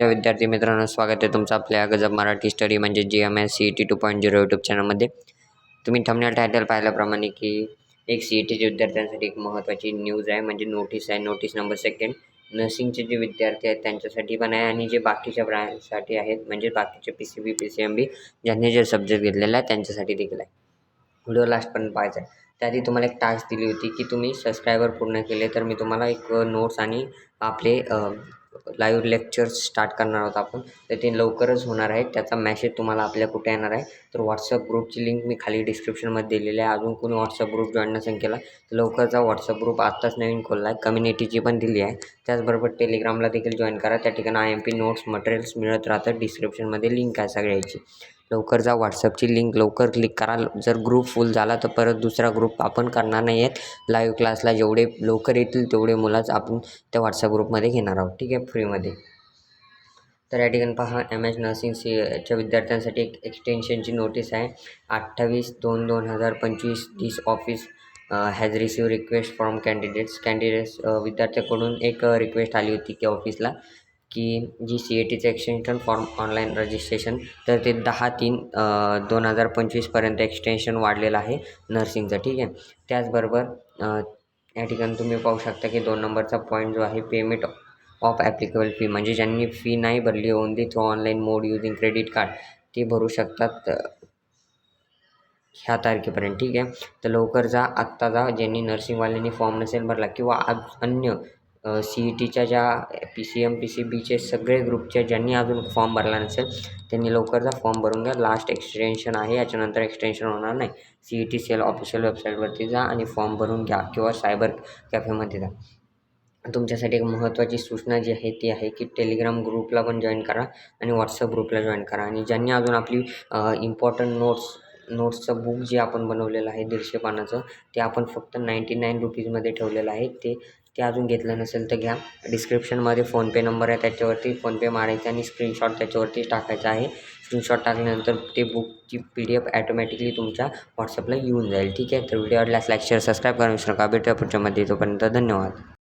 तर विद्यार्थी मित्रांनो स्वागत आहे तुमचं आपल्या गजब मराठी स्टडी म्हणजे G M S C E T two point zero YouTube चॅनलमध्ये तुम्ही थंबनेल टायटल पाहिल्याप्रमाणे की एक सी ई टीच्या विद्यार्थ्यांसाठी एक महत्त्वाची न्यूज आहे म्हणजे नोटीस आहे नोटीस नंबर सेकंड नर्सिंगचे जे विद्यार्थी आहेत त्यांच्यासाठी पण आहे आणि जे बाकीच्या ब्रांचसाठी आहेत म्हणजे बाकीचे P C B P C M B ज्यांनी जे सब्जेक्ट घेतलेला आहे त्यांच्यासाठी देखील आहे. व्हिडिओ लास्टपर्यंत पाहायचा आहे. त्याआधी तुम्हाला एक टास्क दिली होती की तुम्ही सबस्क्रायबर पूर्ण केले तर मी तुम्हाला एक नोट्स आणि आपले लाईव्ह लेक्चर्स स्टार्ट करणार आहोत आपण. तर ते लवकरच होणार आहे त्याचा मॅसेज तुम्हाला आपल्या कुठे येणार आहे? तर व्हॉट्सअप ग्रुपची लिंक मी खाली डिस्क्रिप्शनमध्ये दिलेली आहे. अजून कोणी व्हॉट्सअप ग्रुप जॉईन नसेल केला तर लवकरचा व्हॉट्सअप ग्रुप आत्ताच नवीन खोलला आहे. कम्युनिटीची पण दिली आहे. त्याचबरोबर टेलिग्रामला देखील जॉईन करा. त्या ठिकाणी I M P notes materials मिळत राहतात. डिस्क्रिप्शनमध्ये लिंक आहे सगळ्याची. लवकर जा व्हॉट्सअपची लिंक लवकर क्लिक करा. जर ग्रुप फुल झाला तर परत दुसरा ग्रुप आपण करणार नाही आहेत लाईव्ह क्लासला जेवढे लवकर येतील तेवढे मुलाच आपण त्या व्हॉट्सअप ग्रुपमध्ये घेणार आहोत. ठीक आहे? फ्रीमध्ये तर या ठिकाणी पहा एम एच नर्सिंग सीच्या विद्यार्थ्यांसाठी एक एक्सटेन्शनची नोटीस आहे. अठ्ठावीस दोन दोन हजार पंचवीस this office has receive request from candidates candidates विद्यार्थ्याकडून एक रिक्वेस्ट आली होती की ऑफिसला की जी सी ए टीचं एक्सटेन्शन फॉर्म ऑनलाईन रजिस्ट्रेशन तर ते दहा तीन दोन हजार पंचवीसपर्यंत एक्सटेन्शन वाढलेलं आहे नर्सिंगचं ठीक आहे? त्याचबरोबर या ठिकाणी तुम्ही पाहू शकता की दोन नंबरचा पॉईंट जो आहे पेमेंट ऑफ ॲप्लिकेबल फी म्हणजे ज्यांनी फी नाही भरली only through online mode using credit card ते भरू शकतात ह्या तारखेपर्यंत ठीक आहे? तर लवकर जा आत्ता जा ज्यांनी नर्सिंगवाल्यांनी फॉर्म नसेल भरला किंवा आज अन्य सी ई टीच्या ज्या P C M P C बीचे सगळे ग्रुपचे ज्यांनी अजून फॉर्म भरला नसेल त्यांनी लवकर जा फॉर्म भरून घ्या. लास्ट एक्सटेन्शन आहे याच्यानंतर एक्सटेन्शन होणार नाही. C E T cell official वेबसाईटवरती जा आणि फॉर्म भरून घ्या किंवा सायबर कॅफेमध्ये जा. तुमच्यासाठी एक महत्त्वाची सूचना जी आहे ती आहे की टेलिग्राम ग्रुपला पण जॉईन करा आणि व्हॉट्सअप ग्रुपला जॉईन करा. आणि ज्यांनी अजून आपली इम्पॉर्टंट नोट्स नोट्सचं बुक जे आपण बनवलेलं आहे दीडशे पानाचं ते आपण फक्त नाईंटी नाईन रुपीजमध्ये ठेवलेलं आहे. ते ते अजून घेतलं नसेल तर घ्या. डिस्क्रिप्शनमध्ये फोनपे नंबर आहे त्याच्यावरती. फोनपे मारायचा आणि स्क्रीनशॉट त्याच्यावरती टाकायचा आहे. स्क्रीनशॉट टाकल्यानंतर ते बुकची पी डी एफ ॲटोमॅटिकली तुमच्या व्हॉट्सअपला येऊन जाईल. ठीक आहे? तर व्हिडिओ आवडल्यास लाईक शेअर सबस्क्राईब करा विसरू नका. भेटूया पुढच्या मध्ये. तोपर्यंत धन्यवाद.